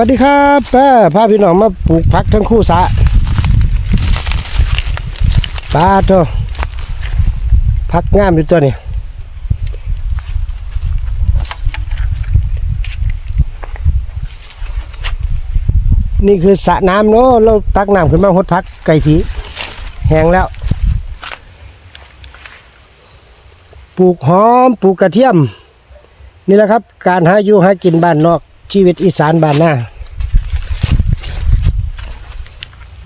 สวัสดีครับป้าพาพี่น้องมาปลูกผักทั้งคู่สะปลาโตผักงามอยู่ตัวนี้นี่คือสระน้ำเนาะเราตักน้ำขึ้นมาหดผักไก่สีแห้งแล้ว ปลูกหอมปลูกกระเทียม นี่แหละครับ การหาอยู่หากินบ้านนอก ชีวิตอีสานบ้านหน้า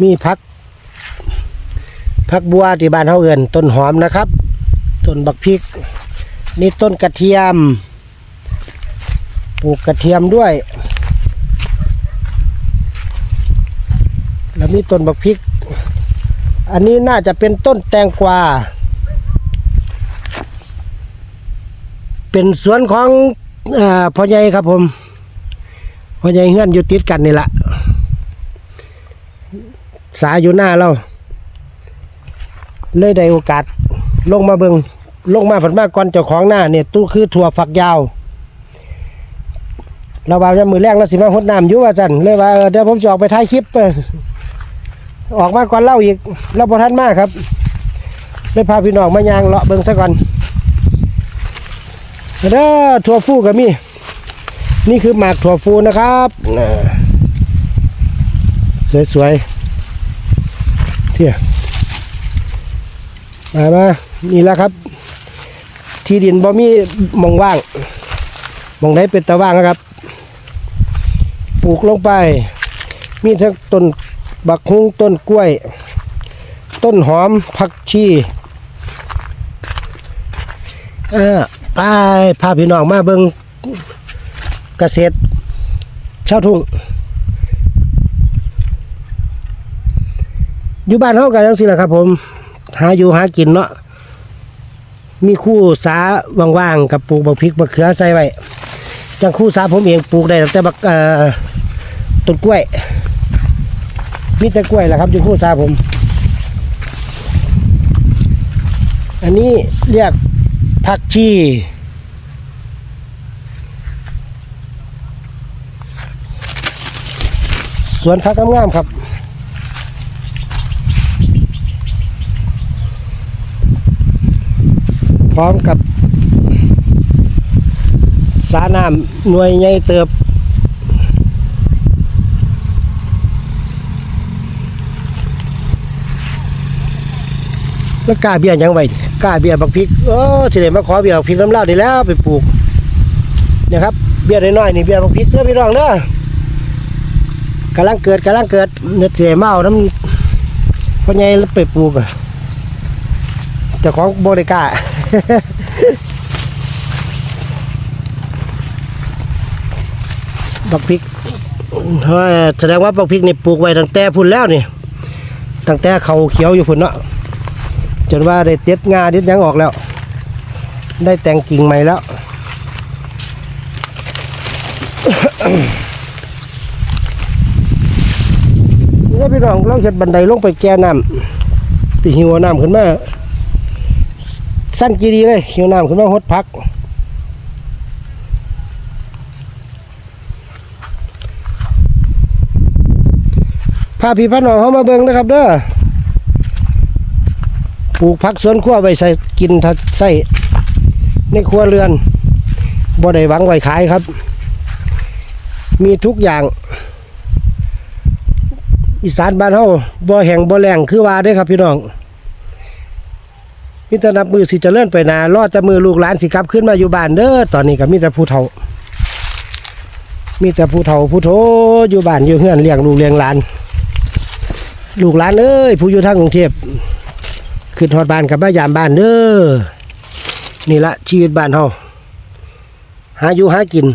มีพัก พักบัวที่บ้านเฮาเอิ้นต้นหอมนะครับ ต้นบักพริก นี่ต้นกระเทียม ปลูกกระเทียมด้วย แล้วมีต้นบักพริก อันนี้น่าจะเป็นต้นแตงกวา เป็นสวนของอพ่อใหญ่ครับผม พ่อใหญ่เฮือนอยู่ติดกันนี่แหละสาอยู่หน้าเรา เลยได้โอกาส ลงมาเบิงลงมาผันมาก่อนเจ้าของหน้าเนี่ยตู้คือถั่วฝักยาวเราว่าจะมือแรงแล้วสิมาหดน้ำอยู่ว่าจันเลยว่าเดี๋ยวผมจะออกไปถ่ายคลิป ออกมาก่อนเล่าอีกเราพอทันมากครับเลยพาพี่น้องมายางเลาะเบิงซะก่อนเด้อถั่วฟูก็มี่ นี่คือหมากถั่วฟูนะครับสวยๆเที่ยมามานี่แหละครับ ที่ดินบ่มีมองว่างมองไหนเป็นตะว่างนะครับ ปลูกลงไป มีทั้งต้นบักฮุ้งต้นกล้วย ต้นหอมผักชีอ่าไปพาพี่น้องมาเบิง เกษตรชาวทุ่งอยู่บ้านเฮากันจังซี่แหละครับ ผม หาอยู่หากินเนาะมีคู่สาว่างๆกับปลูกบักพริกบักเขือใส่ไว้จังคู่สาผมเองปลูกได้ตั้งแต่บักต้นกล้วยมีแต่กล้วยแหละครับอยู่คู่สาผม อันนี้เรียกผักชี สวนผักงามๆครับพร้อมกับสาน้ำหน่วยใหญ่เติบ แล้วกาเบียยังไว้กาเบียบักพริกโอ้สิได้มาขอเบียบักพริกน้ำเล่านี่แล้วไปปลูกเนี่ยครับเบียน้อยๆนี่เบียบักพริกเด้อพี่น้องเด้อ กำลังเกิดกำลังเกิดเนี่ยเสียเมาน้ำพ่อใหญ่ไปปลูกอะเจ้าของบริกล้าบักพริกแสดงว่าบักพริกนี่ปลูกไว้ตั้งแต่พุ่นแล้วนี่ตั้งแต่เขาเขียวอยู่พุ่นเนาะจนว่าได้เต็ดงาเด็ดยังออกแล้ว ได้แต่งกิ่งใหม่แล้ว พี่น้องเราเห็ดบันไดลงไปแก่น้ำไปหิวน้ำขึ้นมาสั้นกีดีเลยหิวน้ำขึ้นมาหดพักพาพี่พาน้องเขามาเบิ่งนะครับเด้อปลูกผักสวนครัวไว้ใส่กินทัดใส่ในครัวเรือนบ่ได้หวังไว้ขายครับ มีทุกอย่าง อีสานบ้านเฮาบ่แห้งบ่แล้งคือว่าเด้ครับพี่น้องมีแต่นับมือสิเจริญไปนารอดแต่มือลูกหลานสิกลับขึ้นมาอยู่บ้านเด้อตอนนี้ก็มีแต่ผู้เฒ่า มีแต่ผู้เฒ่าผู้โทอยู่บ้านอยู่เฮือนเลี้ยงลูกเลี้ยงหลาน ลูกหลานเอ้ยผู้อยู่ทางกรุงเทพขึ้นทอดบ้านกับบ้ายามบ้านเด้อนี่ละชีวิตบ้านเฮาหาอยู่หากิน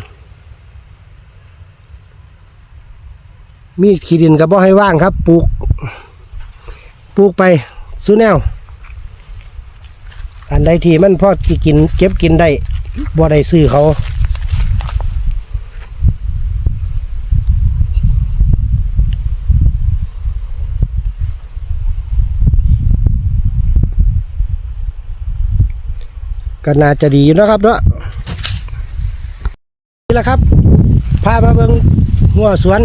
มีขี้ดินกับบ่ให้ว่างครับ ปลูก ปลูกไปสู้แนว อันใดที่มันพอที่กิน เก็บกินได้บ่ได้ซื้อเขาก็น่าจะดีนะครับเนาะนี่แหละครับ พามาเบิ่งงัวสวน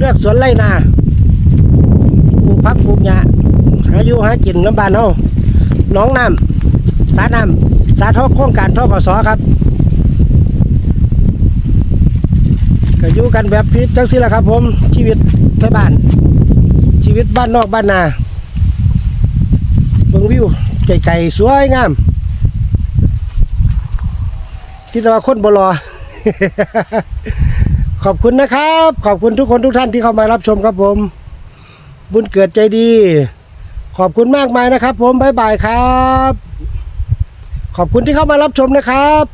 เลือกสวนไร่นาปลูกพักปลูกหญ้าหาอยู่หากินน้ำบานเฮาน้องน้ำสาน้ำสาทอโครงการทอกสครับก็อยู่กันแบบพิษจังสิละครับ ผม ชีวิตไทยบ้าน ชีวิตบ้านนอกบ้านนาเบิ่งวิวไกลๆสวยงามที่ว่าคนบรอ ขอบคุณนะครับ ขอบคุณทุกคนทุกท่านที่เข้ามารับชมครับผม บุญเกิดใจดี ขอบคุณมากมายนะครับ ผมบ๊ายบายครับ ขอบคุณที่เข้ามารับชมนะครับ